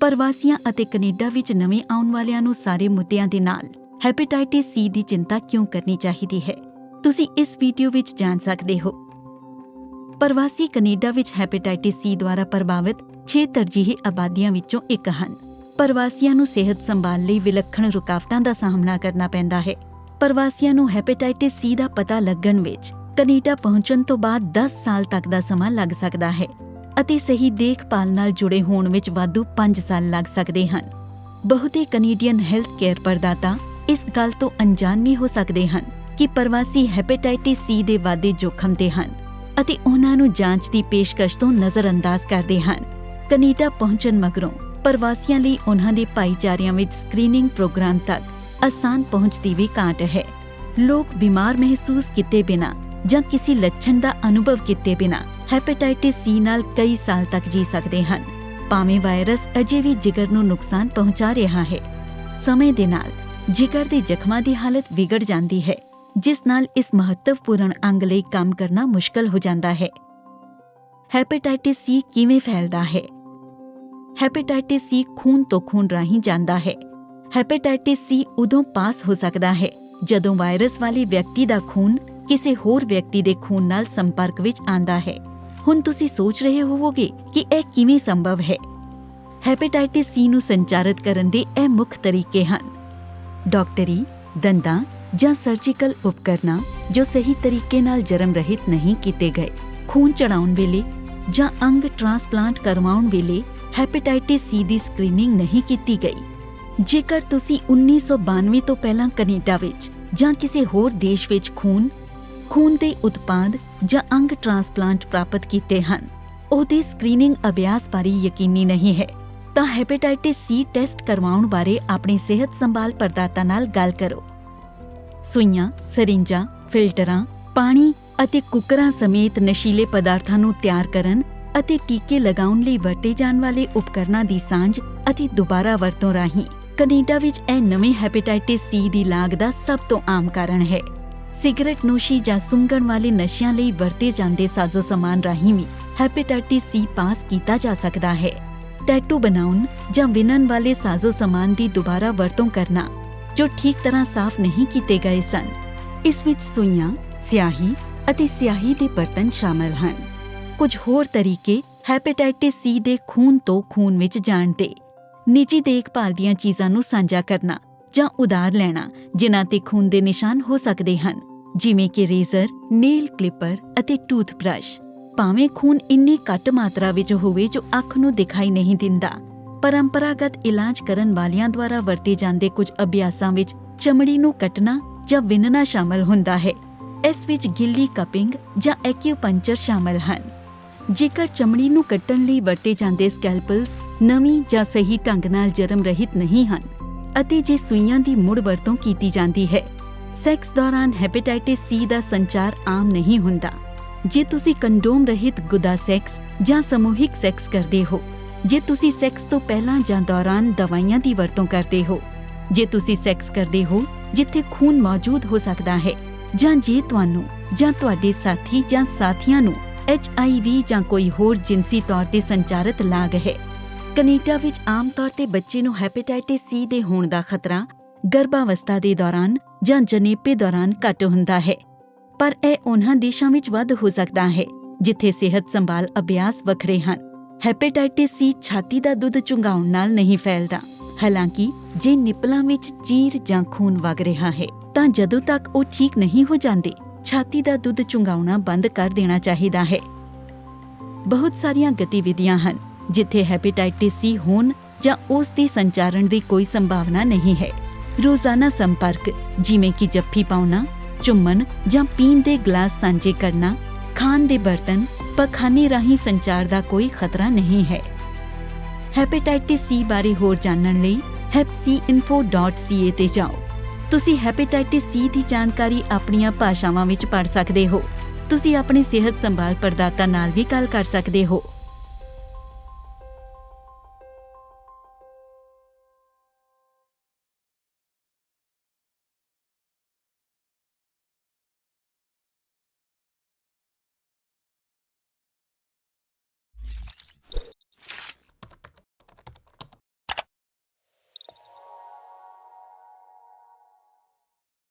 ਪ੍ਰਵਾਸੀਆਂ ਅਤੇ ਕੈਨੇਡਾ ਵਿੱਚ ਨਵੇਂ ਆਉਣ ਵਾਲਿਆਂ ਨੂੰ ਸਾਰੇ ਮੁੱਦਿਆਂ ਦੇ ਨਾਲ ਹੈਪੇਟਾਈਟਿਸ ਸੀ ਦੀ ਚਿੰਤਾ ਕਿਉਂ ਕਰਨੀ ਚਾਹੀਦੀ ਹੈ? ਤੁਸੀਂ ਇਸ ਵੀਡੀਓ ਵਿੱਚ ਜਾਣ ਸਕਦੇ ਹੋ। ਪ੍ਰਵਾਸੀ ਕੈਨੇਡਾ ਵਿੱਚ ਹੈਪੇਟਾਈਟਿਸ ਸੀ ਦੁਆਰਾ ਪ੍ਰਭਾਵਿਤ 6 ਤਰਜੀਹੀ ਆਬਾਦੀਆਂ ਵਿੱਚੋਂ ਇੱਕ ਹਨ। ਪ੍ਰਵਾਸੀਆਂ ਨੂੰ ਸਿਹਤ ਸੰਭਾਲ ਲਈ ਵਿਲੱਖਣ ਰੁਕਾਵਟਾਂ ਦਾ ਸਾਹਮਣਾ ਕਰਨਾ ਪੈਂਦਾ ਹੈ। ਪ੍ਰਵਾਸੀਆਂ ਨੂੰ ਹੈਪੇਟਾਈਟਿਸ ਸੀ ਦਾ ਪਤਾ ਲੱਗਣ ਵਿੱਚ ਕੈਨੇਡਾ ਪਹੁੰਚਣ ਤੋਂ ਬਾਅਦ 10 ਸਾਲ ਤੱਕ ਦਾ ਸਮਾਂ ਲੱਗ ਸਕਦਾ ਹੈ। ਅਤੇ ਸਹੀ ਦੇਖਭਾਲ ਨਾਲ ਜੁੜੇ ਹੋਣ ਵਿੱਚ ਵਾਧੂ 5 ਸਾਲ ਲੱਗ ਸਕਦੇ ਹਨ। ਬਹੁਤੇ ਕੈਨੇਡੀਅਨ ਹੈਲਥ ਕੇਅਰ ਪ੍ਰਦਾਤਾ ਇਸ ਗੱਲ ਤੋਂ ਅਣਜਾਣ ਵੀ ਹੋ ਸਕਦੇ ਹਨ ਕਿ ਪ੍ਰਵਾਸੀ ਹੈਪੇਟਾਈਟਿਸ ਸੀ ਦੇ ਵਾਧੇ ਜੋਖਮ ਤੇ ਹਨ ਅਤੇ ਉਹਨਾਂ ਨੂੰ ਜਾਂਚ ਦੀ ਪੇਸ਼ਕਸ਼ ਤੋਂ ਨਜ਼ਰਅੰਦਾਜ਼ ਕਰਦੇ ਹਨ। ਕੈਨੇਡਾ ਪਹੁੰਚਣ ਮਗਰੋਂ ਪ੍ਰਵਾਸੀਆਂ ਲਈ ਉਹਨਾਂ ਦੇ ਭਾਈਚਾਰਿਆਂ ਵਿੱਚ ਸਕਰੀਨਿੰਗ ਪ੍ਰੋਗਰਾਮ ਤੱਕ ਆਸਾਨ ਪਹੁੰਚ ਦੀ ਵੀ ਘਾਟ ਹੈ। ਲੋਕ ਬਿਮਾਰ ਮਹਿਸੂਸ ਕੀਤੇ ਬਿਨਾ ਜਾਂ ਕਿਸੇ ਲੱਛਣ ਦਾ ਅਨੁਭਵ ਕੀਤੇ ਬਿਨਾ ਹੈਪੇਟਾਈਟਿਸ ਸੀ ਨਾਲ ਕਈ ਸਾਲ ਤੱਕ ਜੀ ਸਕਦੇ ਹਨ। ਭਾਵੇਂ ਵਾਇਰਸ ਅਜੇ ਵੀ ਜਿਗਰ ਨੂੰ ਨੁਕਸਾਨ ਪਹੁੰਚਾ ਰਿਹਾ ਹੈ। ਸਮੇਂ ਦੇ ਨਾਲ ਜਿਗਰ ਦੇ ਜ਼ਖਮਾਂ ਦੀ ਹਾਲਤ ਵਿਗੜ ਜਾਂਦੀ ਹੈ, ਜਿਸ ਨਾਲ ਇਸ ਮਹੱਤਵਪੂਰਨ ਅੰਗ ਲਈ ਕੰਮ ਕਰਨਾ ਮੁਸ਼ਕਲ ਹੋ ਜਾਂਦਾ ਹੈ। ਹੈਪੇਟਾਈਟਿਸ ਸੀ ਕਿਵੇਂ ਫੈਲਦਾ ਹੈ? ਹੈਪੇਟਾਈਟਿਸ ਸੀ ਖੂਨ ਤੋਂ ਖੂਨ ਰਾਹੀਂ ਜਾਂਦਾ ਹੈ। ਹੈਪੇਟਾਈਟਿਸ ਸੀ ਉਦੋਂ ਪਾਸ ਹੋ ਸਕਦਾ ਹੈ, ਜਦੋਂ ਵਾਇਰਸ ਵਾਲੇ ਵਿਅਕਤੀ ਦਾ ਖੂਨ ਕਿਸੇ ਹੋਰ ਵਿਅਕਤੀ ਦੇ ਖੂਨ ਨਾਲ ਸੰਪਰਕ ਵਿੱਚ ਆਂਦਾ ਹੈ। ਹੁਣ ਤੁਸੀਂ ਸੋਚ ਰਹੇ ਹੋਵੋਗੇ ਕਿ ਇਹ ਕਿਵੇਂ ਸੰਭਵ ਹੈ। ਹੈਪੇਟਾਈਟਿਸ ਸੀ ਨੂੰ ਸੰਚਾਰਿਤ ਕਰਨ ਦੇ ਇਹ ਮੁੱਖ ਤਰੀਕੇ ਹਨ। ਡਾਕਟਰੀ e, ਦੰਦਾਂ ਜਾਂ ਸਰਜੀਕਲ ਉਪਕਰਨਾਂ ਜੋ ਸਹੀ ਤਰੀਕੇ ਨਾਲ ਜਰਮ ਰਹਿਤ ਨਹੀਂ ਕੀਤੇ ਗਏ, ਖੂਨ ਚੜਾਉਣ ਵੇਲੇ ਜਾਂ ਅੰਗ ਟ੍ਰਾਂਸਪਲਾਂਟ ਕਰਵਾਉਣ ਵੇਲੇ ਹੈਪੇਟਾਈਟਿਸ ਸੀ ਦੀ ਸਕਰੀਨਿੰਗ ਨਹੀਂ ਕੀਤੀ ਗਈ। ਜੇਕਰ ਤੁਸੀਂ 1992 ਤੋਂ ਪਹਿਲਾਂ ਕੈਨੇਡਾ ਵਿੱਚ ਜਾਂ ਕਿਸੇ ਹੋਰ ਦੇਸ਼ ਵਿੱਚ ਖੂਨ ਖੂਨ ਦੇ ਉਤਪਾਦ ਜਾਂ ਅੰਗ ਟ੍ਰਾਂਸਪਲਾਂਟ ਪ੍ਰਾਪਤ ਕੀਤੇ ਹਨ। ਉਹਦੀ ਸਕਰੀਨਿੰਗ ਅਭਿਆਸ ਬਾਰੇ ਯਕੀਨੀ ਨਹੀਂ ਹੈ। ਤਾਂ ਹੈਪੇਟਾਈਟਿਸ ਸੀ ਟੈਸਟ ਕਰਵਾਉਣ ਬਾਰੇ ਆਪਣੀ ਸਿਹਤ ਸੰਭਾਲ ਪ੍ਰਦਾਤਾ ਨਾਲ ਗੱਲ ਕਰੋ। ਸੂਈਆਂ, ਸਰਿੰਜਾਂ, ਫਿਲਟਰਾਂ, ਪਾਣੀ ਅਤੇ ਕੁੱਕਰਾਂ ਸਮੇਤ ਨਸ਼ੀਲੇ ਪਦਾਰਥਾਂ ਨੂੰ ਤਿਆਰ ਕਰਨ ਅਤੇ ਟੀਕੇ ਲਗਾਉਣ ਲਈ ਵਰਤੇ ਜਾਣ ਵਾਲੇ ਉਪਕਰਨਾਂ ਦੀ ਸਾਂਝ ਅਤੇ ਦੁਬਾਰਾ ਵਰਤੋਂ ਰਾਹੀਂ ਕੈਨੇਡਾ ਵਿੱਚ ਇਹ ਨਵੇਂ ਹੈਪੇਟਾਈਟਿਸ ਸੀ ਦੀ ਲਾਗ ਦਾ ਸਭ ਤੋਂ ਆਮ ਕਾਰਨ ਹੈ। ਸਿਗਰਟ ਨੋਸ਼ੀ ਜਾਂ ਸੁੰਘਣ ਵਾਲੇ ਨਸ਼ਿਆਂ ਲਈ ਵਰਤੇ ਜਾਂਦੇ ਸਾਜ਼ੋ ਸਮਾਨ ਰਾਹੀਂ ਵੀ ਹੈਪੇਟਾਈਟਿਸ ਸੀ ਪਾਸ ਕੀਤਾ ਜਾ ਸਕਦਾ ਹੈ। ਟੈਟੂ ਬਣਾਉਣ ਜਾਂ ਵਿਨਣ ਵਾਲੇ ਸਾਜ਼ੋ ਸਮਾਨ ਦੀ ਦੁਬਾਰਾ ਵਰਤੋਂ ਕਰਨਾ, ਜੋ ਠੀਕ ਤਰ੍ਹਾਂ ਸਾਫ਼ ਨਹੀਂ ਕੀਤੇ ਗਏ ਸਨ। ਇਸ ਵਿੱਚ ਸੂਈਆਂ, ਸਿਆਹੀ ਅਤੇ ਸਿਆਹੀ ਦੇ ਬਰਤਨ ਸ਼ਾਮਲ ਹਨ। ਕੁਝ ਹੋਰ ਤਰੀਕੇ ਹੈਪੇਟਾਈਟਿਸ ਸੀ ਦੇ ਖੂਨ ਤੋਂ ਖੂਨ ਵਿੱਚ ਜਾਣ ਦੇ। ਨਿੱਜੀ ਦੇਖਭਾਲ ਦੀਆਂ ਚੀਜ਼ਾਂ ਨੂੰ ਸਾਂਝਾ ਕਰਨਾ ਜਾਂ ਉਧਾਰ ਲੈਣਾ, ਜਿਨ੍ਹਾਂ ਤੇ ਖੂਨ ਦੇ ਨਿਸ਼ਾਨ ਹੋ ਸਕਦੇ ਹਨ। ਜਿਵੇਂ ਕਿ ਰੇਜ਼ਰ, ਨੇਲ ਕਲਿੱਪਰ ਅਤੇ ਟੂਥਬ੍ਰਸ਼। ਭਾਵੇਂ ਖੂਨ ਇੰਨੀ ਘੱਟ ਮਾਤਰਾ ਵਿੱਚ ਹੋਵੇ ਜੋ ਅੱਖ ਨੂੰ ਦਿਖਾਈ ਨਹੀਂ ਦਿੰਦਾ, ਪਰੰਪਰਾਗਤ ਇਲਾਜ ਕਰਨ ਵਾਲਿਆਂ ਦੁਆਰਾ ਵਰਤੇ ਜਾਂਦੇ ਕੁਝ ਅਭਿਆਸਾਂ ਵਿੱਚ ਚਮੜੀ ਨੂੰ ਕੱਟਣਾ ਜਾਂ ਵਿੰਨਣਾ ਸ਼ਾਮਲ ਹੁੰਦਾ ਹੈ। ਇਸ ਵਿੱਚ ਗਿੱਲੀ ਕਪਿੰਗ ਜਾਂ ਐਕਿਊਪੰਕਚਰ ਸ਼ਾਮਲ ਹਨ। ਜੇਕਰ ਚਮੜੀ ਨੂੰ ਕੱਟਣ ਲਈ ਵਰਤੇ ਜਾਂਦੇ ਸਕੈਲਪਲਸ ਨਵੀਂ ਜਾਂ ਸਹੀ ਢੰਗ ਨਾਲ ਜਰਮ ਰਹਿਤ ਨਹੀਂ ਹਨ ਅਤੇ ਜੇ ਸੂਈਆਂ ਦੀ ਮੁੜ ਵਰਤੋਂ ਕੀਤੀ ਜਾਂਦੀ ਹੈ, ਸੈਕਸ ਦੌਰਾਨ ਹੈਪੇਟਾਈਟਿਸ ਸੀ ਦਾ ਸੰਚਾਰ ਆਮ ਨਹੀਂ ਹੁੰਦਾ। ਜੇ ਤੁਸੀਂ ਕੰਡੋਮ ਰਹਿਤ ਗੁਦਾ ਸੈਕਸ ਜਾਂ ਸਮੂਹਿਕ ਸੈਕਸ ਕਰਦੇ ਹੋ, ਜੇ ਤੁਸੀਂ ਸੈਕਸ ਤੋਂ ਪਹਿਲਾਂ ਜਾਂ ਦੌਰਾਨ ਦਵਾਈਆਂ ਦੀ ਵਰਤੋਂ ਕਰਦੇ ਹੋ, ਜੇ ਤੁਸੀਂ ਸੈਕਸ ਕਰਦੇ ਹੋ, ਜਿੱਥੇ ਖੂਨ ਮੌਜੂਦ ਹੋ ਸਕਦਾ ਹੈ, ਜਾਂ ਜੇ ਤੁਹਾਨੂੰ ਜਾਂ ਤੁਹਾਡੇ ਸਾਥੀ ਜਾਂ ਸਾਥੀਆਂ ਨੂੰ HIV ਜਾਂ ਕੋਈ ਹੋਰ ਜਿਨਸੀ ਤੌਰ ਤੇ ਸੰਚਾਰਿਤ ਲਾਗ ਹੈ ਕੈਨੇਡਾ ਵਿੱਚ ਆਮ ਤੌਰ ਤੇ ਬੱਚੇ ਨੂੰ ਹੈਪੇਟਾਈਟਿਸ ਸੀ ਦੇ ਹੋਣ ਦਾ ਖਤਰਾ ਗਰਭਾਵਸਥਾ ਦੇ ਦੌਰਾਨ ਜਾਂ ਜਨੇਪੇ ਦੌਰਾਨ ਘੱਟ ਹੁੰਦਾ ਹੈ। ਪਰ ਇਹ ਉਹਨਾਂ ਦੇਸ਼ਾਂ ਵਿੱਚ ਵੱਧ ਹੋ ਸਕਦਾ ਹੈ, ਜਿੱਥੇ ਸਿਹਤ ਸੰਭਾਲ ਅਭਿਆਸ ਵੱਖਰੇ ਹਨ। ਹੈਪੇਟਾਈਟਿਸ ਸੀ ਛਾਤੀ ਦਾ ਦੁੱਧ ਚੁੰਘਾਉਣ ਨਾਲ ਨਹੀਂ ਫੈਲਦਾ। ਹਾਲਾਂਕਿ, ਜੇ ਨਿਪਲਾਂ ਵਿੱਚ ਚੀਰ ਜਾਂ ਖੂਨ ਵਗ ਰਿਹਾ ਹੈ, ਤਾਂ ਜਦੋਂ ਤੱਕ ਉਹ ਠੀਕ ਨਹੀਂ ਹੋ ਜਾਂਦੇ, ਛਾਤੀ ਦਾ ਦੁੱਧ ਚੁੰਘਾਉਣਾ ਬੰਦ ਕਰ ਦੇਣਾ ਚਾਹੀਦਾ ਹੈ। ਬਹੁਤ ਸਾਰੀਆਂ ਗਤੀਵਿਧੀਆਂ ਹਨ ਜਿੱਥੇ ਹੈਪੇਟਾਈਟਿਸ ਸੀ ਹੋਣ ਜਾਂ ਉਸ ਦੇ ਸੰਚਾਰਨ ਦੀ ਕੋਈ ਸੰਭਾਵਨਾ ਨਹੀਂ ਹੈ। ਰੋਜ਼ਾਨਾ ਸੰਪਰਕ, ਜਿਵੇਂ ਕਿ ਜੱਫੀ ਪਾਉਣਾ, ਚੁੰਮਣ ਜਾਂ ਪੀਣ ਦੇ ਗਲਾਸ ਸਾਂਝੇ ਕਰਨਾ, ਖਾਣ ਦੇ ਬਰਤਨ, ਪਖਾਨੇ ਰਾਹੀਂ ਸੰਚਾਰ ਦਾ ਕੋਈ ਖਤਰਾ ਨਹੀਂ ਹੈ। ਹੈਪੇਟਾਈਟਿਸ ਸੀ ਬਾਰੇ ਹੋਰ ਜਾਣਨ ਲਈ hepcinfo.ca ਤੇ ਜਾਓ। ਤੁਸੀਂ ਹੈਪੇਟਾਈਟਿਸ ਸੀ ਦੀ ਜਾਣਕਾਰੀ ਆਪਣੀਆਂ ਭਾਸ਼ਾਵਾਂ ਵਿੱਚ ਪੜ੍ਹ ਸਕਦੇ ਹੋ। ਤੁਸੀਂ ਆਪਣੀ ਸਿਹਤ ਸੰਭਾਲ ਪ੍ਰਦਾਤਾ ਨਾਲ ਵੀ ਗੱਲ ਕਰ ਸਕਦੇ ਹੋ।